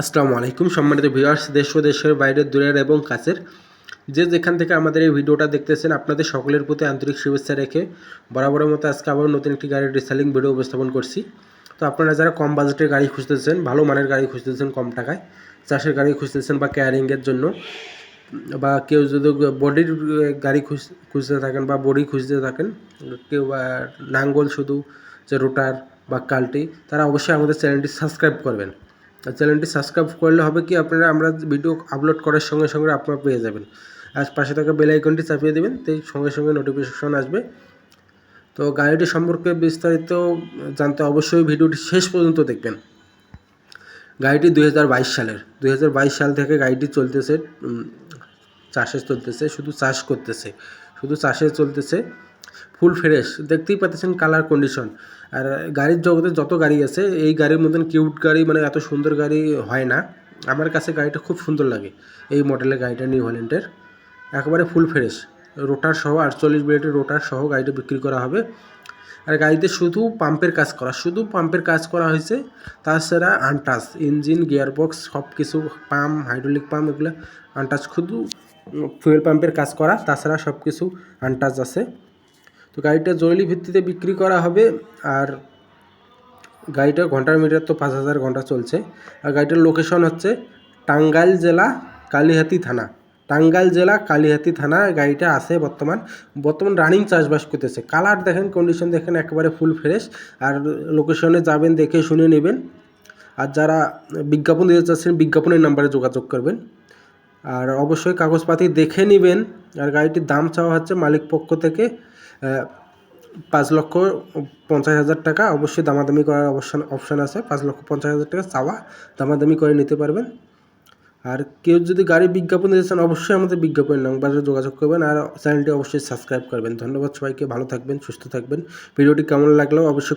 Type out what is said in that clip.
আসসালামু আলাইকুম, সম্মানিত ভিউয়ার্স, দেশ ও দেশের বাইরের, দূরের এবং কাছের। যে যেখান থেকে আমাদের এই ভিডিওটা দেখতেছেন, আপনাদের সকলের প্রতি আন্তরিক শুভেচ্ছা রেখে বরাবরের মতো আজকে আবার নতুন একটি গাড়ির রিসেলিং ভিডিও উপস্থাপন করছি। তো আপনারা যারা কম বাজেটের গাড়ি খুঁজতেছেন, ভালো মানের গাড়ি খুঁজতেছেন কম টাকায়, চাষের গাড়ি খুঁজতেছেন বা ক্যারিংয়ের জন্য, বা কেউ যদি বডির গাড়ি খুঁজতে থাকেন বা বডি খুঁজতে থাকেন, কেউ নাঙ্গল শুধু যে রোটার বা কাল্টি, তারা অবশ্যই আমাদের চ্যানেলটি সাবস্ক্রাইব করবেন। আর চ্যানেলটি সাবস্ক্রাইব করলে হবে কি আপনারা আমরা ভিডিও আপলোড করার সঙ্গে সঙ্গে আপনারা পেয়ে যাবেন। আর পাশে থাকা বেল আইকনটি চাপিয়ে দেবেন, তাই সঙ্গে সঙ্গে নোটিফিকেশন আসবে। তো গাড়িটি সম্পর্কে বিস্তারিত জানতে অবশ্যই ভিডিওটি শেষ পর্যন্ত দেখবেন। গাড়িটি দুই হাজার বাইশ সালের। দুই হাজার বাইশ সাল থেকে গাড়িটি চলতেছে চাষে চলতেছে, শুধু চাষ করতেছে। শুধু চাষে চলতেছে। Full fresh. দেখতেই পাচ্ছেন কালার কন্ডিশন আর গাড়ির জগতে যত গাড়ি আছে, এই গাড়ির মতন কিউট গাড়ি মানে এত সুন্দর গাড়ি হয় না। আমার কাছে গাড়িটা খুব সুন্দর লাগে, এই মডেলের গাড়িটা নিউ হল্যান্ডের একেবারে ফুল ফ্রেশ রোটার সহ আটচল্লিশ ব্লেডের রোটার সহ গাড়িটা বিক্রি করা হবে। আর গাড়িতে শুধু পাম্পের কাজ করা, শুধু পাম্পের কাজ করা হয়েছে, তাছাড়া আনটাচ ইঞ্জিন গিয়ারবক্স সব কিছু পাম্প হাইড্রোলিক পাম্প এগুলো আনটাচ শুধু ফুয়েল পাম্পের কাজ করা, তাছাড়া সব কিছু আনটাচ আছে। তো গাড়িটা জরুরি ভিত্তিতে বিক্রি করা হবে আর গাড়িটা ঘণ্টার মিটার তো পাঁচ হাজার ঘণ্টা চলছে। আর গাড়িটার লোকেশন হচ্ছে টাঙ্গাইল জেলা কালিহাতি থানা। টাঙ্গাইল জেলা কালিহাতি থানা গাড়িটা আছে বর্তমান। বর্তমান রানিং চাষবাস করতেছে। কালার দেখেন কন্ডিশন দেখেন, একেবারে ফুল ফ্রেশ আর লোকেশনে যাবেন দেখে শুনে নেবেন। আর যারা বিজ্ঞাপন দিতে চাচ্ছেন, বিজ্ঞাপনের নাম্বারে যোগাযোগ করবেন। আর অবশ্যই কাগজপাতি দেখে নেবেন। আর গাড়িটির দাম চাওয়া হচ্ছে মালিক পক্ষ থেকে পাঁচ লক্ষ পঞ্চাশ হাজার টাকা অবশ্যই দামাদামি করার অবশ্য অপশান আছে। পাঁচ লক্ষ পঞ্চাশ হাজার টাকা চাওয়া, দামাদামি করে নিতে পারবেন। আর কেউ যদি গাড়ি বিজ্ঞাপন দিতে চান, অবশ্যই আমাদের বিজ্ঞাপনের নাম্বারে যোগাযোগ করবেন আর চ্যানেলটি অবশ্যই সাবস্ক্রাইব করবেন। ধন্যবাদ সবাইকে, ভালো থাকবেন, সুস্থ থাকবেন। ভিডিওটি কেমন লাগলেও অবশ্যই